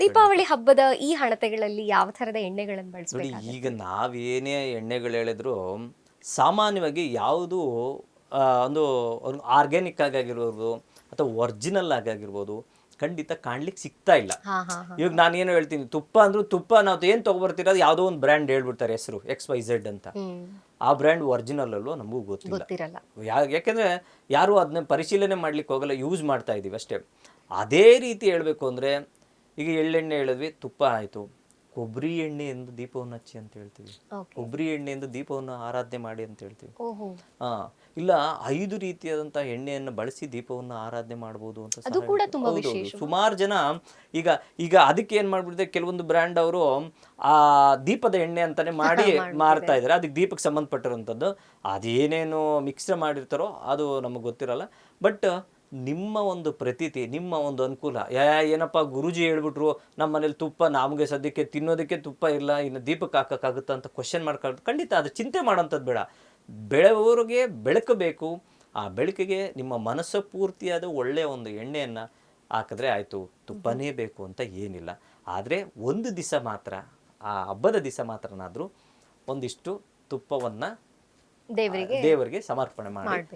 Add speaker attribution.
Speaker 1: ದೀಪಾವಳಿ ಹಬ್ಬದ ಈ ಹಣತೆಗಳಲ್ಲಿ ಯಾವ ತರದ ಎಣ್ಣೆಗಳನ್ನು
Speaker 2: ನೋಡಿ
Speaker 1: ಬಳಸಬೇಕು
Speaker 2: ಈಗ ನಾವೇನೇ ಎಣ್ಣೆಗಳು ಹೇಳಿದ್ರು ಸಾಮಾನ್ಯವಾಗಿ ಯಾವುದು ಆ, ಒಂದು ಆರ್ಗ್ಯಾನಿಕ್ ಆಗಿರ್ಬೋದು ಅಥವಾ ಒರಿಜಿನಲ್ ಆಗಿರ್ಬೋದು ಖಂಡಿತ ಕಾಣ್ಲಿಕ್ಕೆ ಸಿಗ್ತಾ ಇಲ್ಲ.
Speaker 1: ಹಾ ಹಾ ಹಾ
Speaker 2: ಇವಾಗ ನಾನು ಏನು ಹೇಳ್ತೀನಿ ತುಪ್ಪ ಅಂದ್ರೂ ತುಪ್ಪ ನಾವು ಏನು ತೊಗೊಬರ್ತೀರ ಯಾವುದೋ ಒಂದು ಬ್ರ್ಯಾಂಡ್ ಹೇಳ್ಬಿಡ್ತಾರೆ ಹೆಸರು ಎಕ್ಸ್ ವೈ ಝೆಡ್ ಅಂತ.
Speaker 1: ಹ್ಮ್.
Speaker 2: ಆ ಬ್ರ್ಯಾಂಡ್ ಒರಿಜಿನಲ್ ಅಲ್ಲೋ ನಮಗೂ ಗೊತ್ತಿಲ್ಲ.
Speaker 1: ಗೊತ್ತಿರಲ್ಲ.
Speaker 2: ಯಾ- ಯಾಕೆಂದ್ರೆ ಯಾರು ಅದನ್ನ ಪರಿಶೀಲನೆ ಮಾಡ್ಲಿಕ್ಕೆ ಹೋಗಲ್ಲ ಯೂಸ್ ಮಾಡ್ತಾ ಇದೀವಿ ಅಷ್ಟೇ. ಅದೇ ರೀತಿ ಹೇಳಬೇಕು ಅಂದ್ರೆ ಈಗ ಎಳ್ಳೆಣ್ಣೆ ಹೇಳಿದ್ವಿ ತುಪ್ಪ ಆಯ್ತು. ಕೊಬ್ಬರಿ ಎಣ್ಣೆಯಿಂದ ದೀಪವನ್ನು ಹಚ್ಚಿ ಅಂತ ಹೇಳ್ತೀವಿ. ಕೊಬ್ಬರಿ ಎಣ್ಣೆಯಿಂದ ದೀಪವನ್ನು ಆರಾಧನೆ ಮಾಡಿ ಅಂತ ಹೇಳ್ತೀವಿ. ಹಾ ಇಲ್ಲ ಐದು ರೀತಿಯಾದಂತಹ ಎಣ್ಣೆಯನ್ನು ಬಳಸಿ ದೀಪವನ್ನು ಆರಾಧನೆ ಮಾಡಬಹುದು ಅಂತ
Speaker 1: ಅದು ಕೂಡ ತುಂಬಾ.
Speaker 2: ಸುಮಾರು ಜನ ಈಗ ಈಗ ಅದಕ್ಕೆ ಏನ್ ಮಾಡ್ಬಿಟ್ಟಿದೆ ಕೆಲವೊಂದು ಬ್ರ್ಯಾಂಡ್ ಅವರು ಆ ದೀಪದ ಎಣ್ಣೆ ಅಂತಾನೆ ಮಾಡಿ ಮಾರ್ತಾ ಇದ್ದಾರೆ. ಅದಕ್ಕೆ ದೀಪಕ್ಕೆ ಸಂಬಂಧಪಟ್ಟಿರುವಂಥದ್ದು ಅದೇನೇನು ಮಿಕ್ಸ್ ಮಾಡಿರ್ತಾರೋ ಅದು ನಮಗೆ ಗೊತ್ತಿರಲ್ಲ. ಬಟ್ ನಿಮ್ಮ ಒಂದು ಪ್ರತೀತಿ ನಿಮ್ಮ ಒಂದು ಅನುಕೂಲ. ಯಾ ಏನಪ್ಪ ಗುರುಜಿ ಹೇಳ್ಬಿಟ್ರು ನಮ್ಮ ಮನೇಲಿ ತುಪ್ಪ ನಮಗೆ ಸದ್ಯಕ್ಕೆ ತಿನ್ನೋದಕ್ಕೆ ತುಪ್ಪ ಇಲ್ಲ ಇನ್ನು ದೀಪಕ್ಕೆ ಹಾಕಕ್ಕಾಗುತ್ತಾ? ಅಂತ ಕ್ವಶನ್ ಮಾಡ್ಕೊಂಡು ಖಂಡಿತ ಅದು ಚಿಂತೆ ಮಾಡೋಂಥದ್ದು ಬೇಡ. ಬೆಳೆವರಿಗೆ ಬೆಳಕು ಬೇಕು. ಆ ಬೆಳಕಿಗೆ ನಿಮ್ಮ ಮನಸ್ಸು ಪೂರ್ತಿಯಾದ ಒಳ್ಳೆಯ ಒಂದು ಎಣ್ಣೆಯನ್ನು ಹಾಕಿದ್ರೆ ಆಯಿತು. ತುಪ್ಪನೇ ಬೇಕು ಅಂತ ಏನಿಲ್ಲ. ಆದರೆ ಒಂದು ದಿವಸ ಮಾತ್ರ ಆ ಹಬ್ಬದ ದಿವಸ ಮಾತ್ರನಾದರೂ ಒಂದಿಷ್ಟು ತುಪ್ಪವನ್ನು
Speaker 1: ದೇವರಿಗೆ
Speaker 2: ದೇವರಿಗೆ ಸಮರ್ಪಣೆ ಮಾಡಿ.